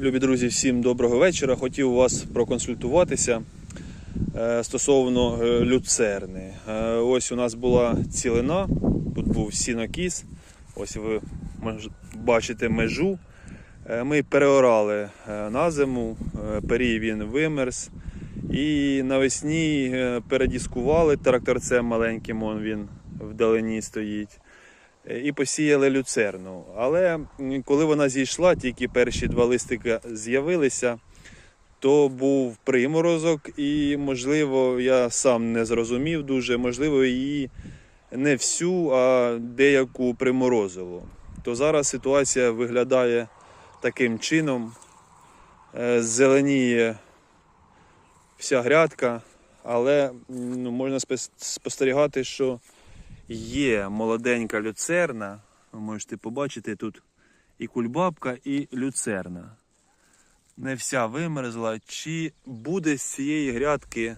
Любі друзі, всім доброго вечора. Хотів вас проконсультуватися е, стосовно е, люцерни. Е, Ось у нас була цілина, тут був сінокіс. Ось ви бачите межу. Ми переорали на зиму, перій він вимерз. І навесні передіскували тракторцем маленьким, он він вдалині стоїть. І посіяли люцерну. Але коли вона зійшла, тільки перші два листика з'явилися, то був приморозок, і, можливо, я сам не зрозумів дуже, можливо, її не всю, а деяку приморозило. То зараз ситуація виглядає таким чином. Е, Зеленіє вся грядка, але ну, можна спостерігати, що є молоденька люцерна. Ви можете побачити тут і кульбабка, і люцерна. Не вся вимерзла. Чи буде з цієї грядки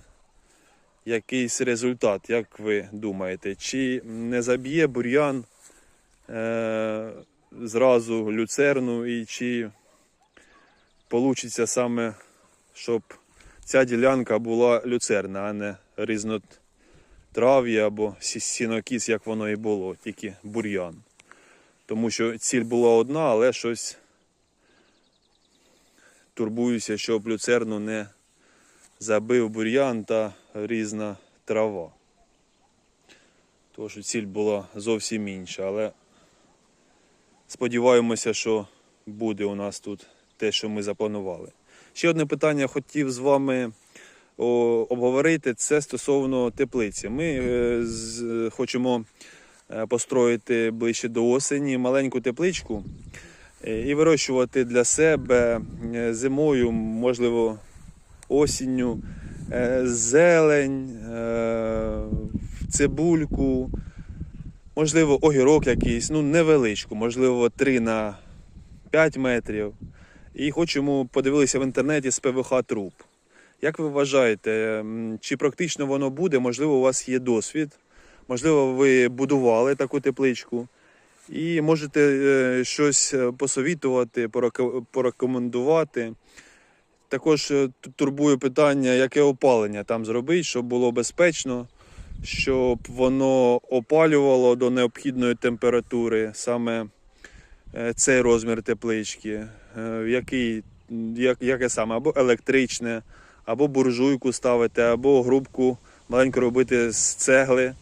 якийсь результат, як ви думаєте? Чи не заб'є бур'ян е- зразу люцерну і чи получиться саме, щоб ця ділянка була люцерна, а не різнот трав'я або сінокіс, як воно і було, тільки бур'ян. Тому що ціль була одна, але щось турбуюся, щоб люцерну не забив бур'ян та різна трава. Тому що ціль була зовсім інша, але сподіваємося, що буде у нас тут те, що ми запланували. Ще одне питання хотів з вами обговорити це стосовно теплиці. Ми е, хочемо е, построїти ближче до осені маленьку тепличку е, і вирощувати для себе зимою, можливо, осінню, зелень, цибульку, можливо, огірок якийсь, ну невеличку, можливо, 3 на 5 метрів. І хочемо подивилися в інтернеті з ПВХ труб. Як ви вважаєте, чи практично воно буде? Можливо, у вас є досвід, можливо, ви будували таку тепличку, і можете е, щось е, посовітувати, порекомендувати. Також е, т- турбує питання, яке опалення там зробити, щоб було безпечно, щоб воно опалювало до необхідної температури саме цей розмір теплички, який, як, яке саме, або електричне, або буржуйку ставити, або грубку маленьку робити з цегли.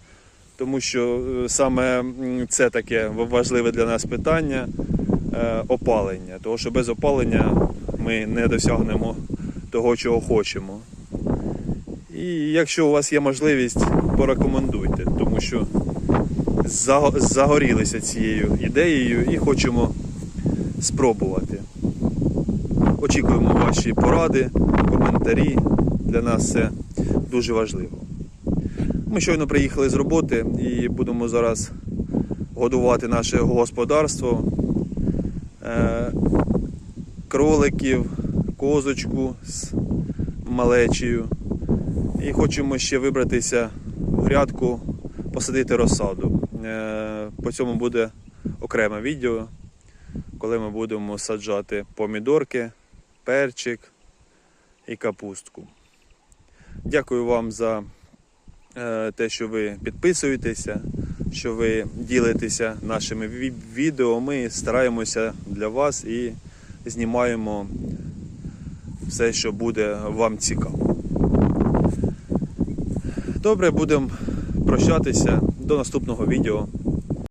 Тому що е, саме це таке важливе для нас питання е, опалення. Тому що без опалення ми не досягнемо того, чого хочемо. І якщо у вас є можливість, порекомендуйте, тому що загорілися цією ідеєю і хочемо спробувати. Очікуємо ваші поради, коментарі. Для нас це дуже важливо. Ми щойно приїхали з роботи і будемо зараз годувати наше господарство. Е, кроликів, козочку з малечею. І хочемо ще вибратися в грядку, посадити розсаду. Е, По цьому буде окреме відео, коли ми будемо саджати помідорки, перчик і капустку. Дякую вам за е, те, що ви підписуєтеся, що ви ділитеся нашими відео. Ми стараємося для вас і знімаємо все, що буде вам цікаво. Добре, будемо прощатися до наступного відео.